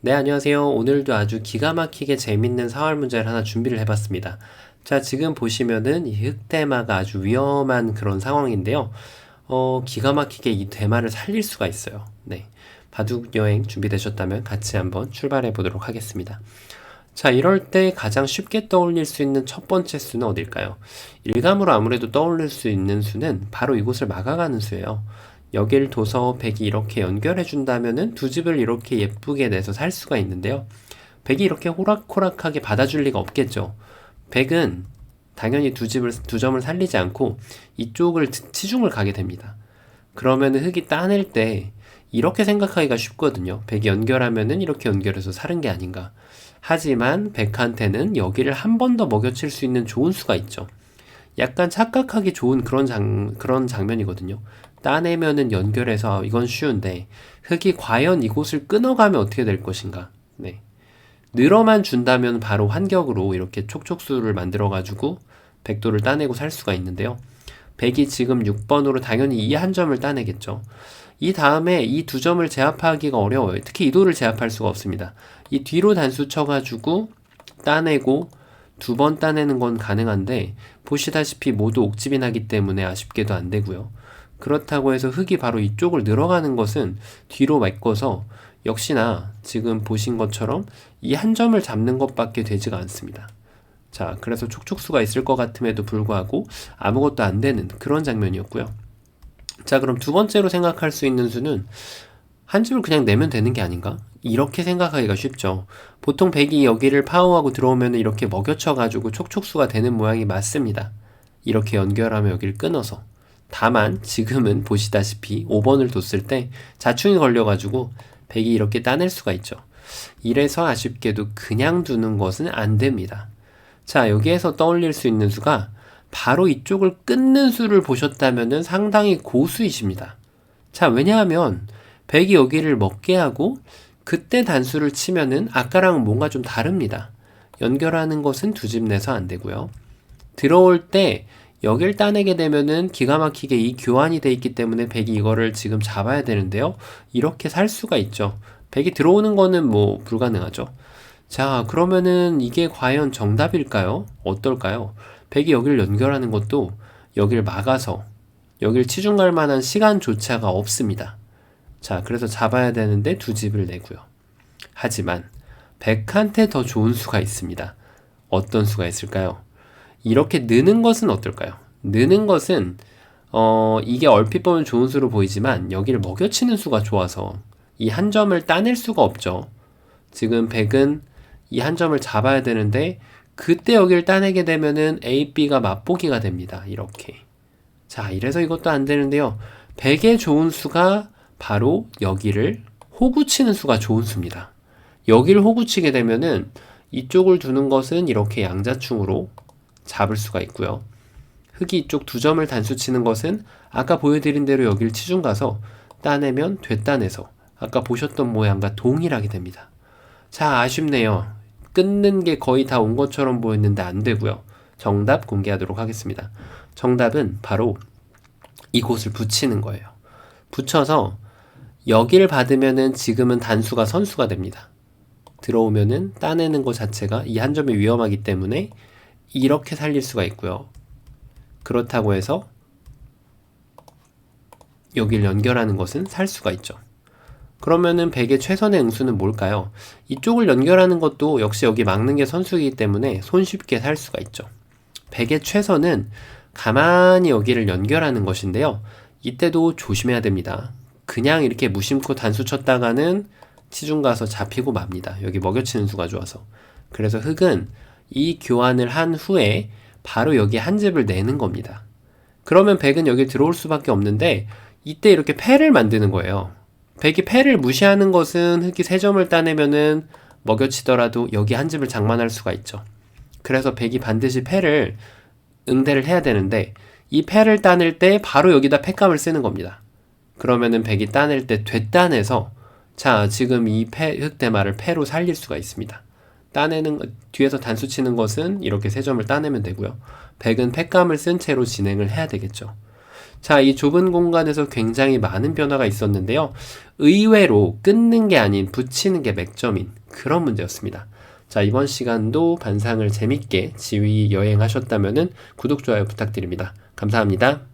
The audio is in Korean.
네, 안녕하세요. 오늘도 아주 기가 막히게 재밌는 사활 문제를 하나 준비를 해봤습니다. 자, 지금 보시면은 이 흑대마가 아주 위험한 그런 상황인데요. 어, 기가 막히게 이 대마를 살릴 수가 있어요. 네. 바둑 여행 준비되셨다면 같이 한번 출발해 보도록 하겠습니다. 자, 이럴 때 가장 쉽게 떠올릴 수 있는 첫 번째 수는 어딜까요? 일감으로 아무래도 떠올릴 수 있는 수는 바로 이곳을 막아가는 수예요. 여길 둬서 백이 이렇게 연결해 준다면은 두 집을 이렇게 예쁘게 내서 살 수가 있는데요. 백이 이렇게 호락호락하게 받아줄 리가 없겠죠. 백은 당연히 두 집을 두 점을 살리지 않고 이쪽을 치중을 가게 됩니다. 그러면 흑이 따낼 때 이렇게 생각하기가 쉽거든요. 백이 연결하면은 이렇게 연결해서 사는 게 아닌가. 하지만 백한테는 여기를 한 번 더 먹여칠 수 있는 좋은 수가 있죠. 약간 착각하기 좋은 그런 장, 그런 장면이거든요. 따내면은 연결해서 이건 쉬운데 흙이 과연 이곳을 끊어가면 어떻게 될 것인가? 네. 늘어만 준다면 바로 환격으로 이렇게 촉촉수를 만들어 가지고 백도를 따내고 살 수가 있는데요. 백이 지금 6번으로 당연히 이 한 점을 따내겠죠. 이 다음에 이 두 점을 제압하기가 어려워요. 특히 이도를 제압할 수가 없습니다. 이 뒤로 단수 쳐가지고 따내고 두 번 따내는 건 가능한데 보시다시피 모두 옥집이 나기 때문에 아쉽게도 안 되고요. 그렇다고 해서 흙이 바로 이쪽을 늘어가는 것은 뒤로 메꿔서 역시나 지금 보신 것처럼 이 한 점을 잡는 것밖에 되지가 않습니다. 자, 그래서 촉촉수가 있을 것 같음에도 불구하고 아무것도 안 되는 그런 장면이었고요. 자, 그럼 두 번째로 생각할 수 있는 수는 한 집을 그냥 내면 되는 게 아닌가? 이렇게 생각하기가 쉽죠. 보통 백이 여기를 파워하고 들어오면 이렇게 먹여쳐가지고 촉촉수가 되는 모양이 맞습니다. 이렇게 연결하면 여기를 끊어서. 다만 지금은 보시다시피 5번을 뒀을 때 자충이 걸려가지고 백이 이렇게 따낼 수가 있죠. 이래서 아쉽게도 그냥 두는 것은 안 됩니다. 자, 여기에서 떠올릴 수 있는 수가 바로 이쪽을 끊는 수를 보셨다면 상당히 고수이십니다. 자, 왜냐하면 백이 여기를 먹게 하고 그때 단수를 치면은 아까랑 뭔가 좀 다릅니다. 연결하는 것은 두 집 내서 안 되고요. 들어올 때 여길 따내게 되면은 기가 막히게 이 교환이 돼 있기 때문에 백이 이거를 지금 잡아야 되는데요. 이렇게 살 수가 있죠. 백이 들어오는 거는 뭐 불가능하죠. 자, 그러면은 이게 과연 정답일까요? 어떨까요? 백이 여기를 연결하는 것도 여기를 막아서 여기를 치중 갈 만한 시간조차가 없습니다. 자, 그래서 잡아야 되는데 두 집을 내고요. 하지만 백한테 더 좋은 수가 있습니다. 어떤 수가 있을까요? 이렇게 느는 것은 어떨까요? 느는 것은 어, 이게 얼핏 보면 좋은 수로 보이지만 여기를 먹여치는 수가 좋아서 이 한 점을 따낼 수가 없죠. 지금 100은 이 한 점을 잡아야 되는데 그때 여기를 따내게 되면은 A, B가 맛보기가 됩니다. 이렇게. 자, 이래서 이것도 안 되는데요. 100의 좋은 수가 바로 여기를 호구치는 수가 좋은 수입니다. 여기를 호구치게 되면은 이쪽을 두는 것은 이렇게 양자충으로 잡을 수가 있고요. 흙이 이쪽 두 점을 단수 치는 것은 아까 보여드린 대로 여기를 치중 가서 따내면 됐다내서 아까 보셨던 모양과 동일하게 됩니다. 자, 아쉽네요. 끊는 게 거의 다 온 것처럼 보였는데 안 되고요. 정답 공개하도록 하겠습니다. 정답은 바로 이곳을 붙이는 거예요. 붙여서 여기를 받으면은 지금은 단수가 선수가 됩니다. 들어오면은 따내는 것 자체가 이 한 점이 위험하기 때문에 이렇게 살릴 수가 있고요. 그렇다고 해서 여기를 연결하는 것은 살 수가 있죠. 그러면은 100의 최선의 응수는 뭘까요? 이쪽을 연결하는 것도 역시 여기 막는 게 선수이기 때문에 손쉽게 살 수가 있죠. 100의 최선은 가만히 여기를 연결하는 것인데요. 이때도 조심해야 됩니다. 그냥 이렇게 무심코 단수 쳤다가는 치중 가서 잡히고 맙니다. 여기 먹여치는 수가 좋아서. 그래서 흙은 이 교환을 한 후에 바로 여기 한 집을 내는 겁니다. 그러면 백은 여기 들어올 수밖에 없는데 이때 이렇게 패를 만드는 거예요. 백이 패를 무시하는 것은 흙이 세 점을 따내면은 먹여치더라도 여기 한 집을 장만할 수가 있죠. 그래서 백이 반드시 패를 응대를 해야 되는데 이 패를 따낼 때 바로 여기다 패감을 쓰는 겁니다. 그러면은 백이 따낼 때 되따내서 자 지금 이 패 흑대마를 패로 살릴 수가 있습니다. 따내는 뒤에서 단수 치는 것은 이렇게 세 점을 따내면 되고요. 백은 팩감을 쓴 채로 진행을 해야 되겠죠. 자, 이 좁은 공간에서 굉장히 많은 변화가 있었는데요. 의외로 끊는 게 아닌 붙이는 게 맥점인 그런 문제였습니다. 자, 이번 시간도 반상을 재밌게 지휘 여행하셨다면 구독, 좋아요 부탁드립니다. 감사합니다.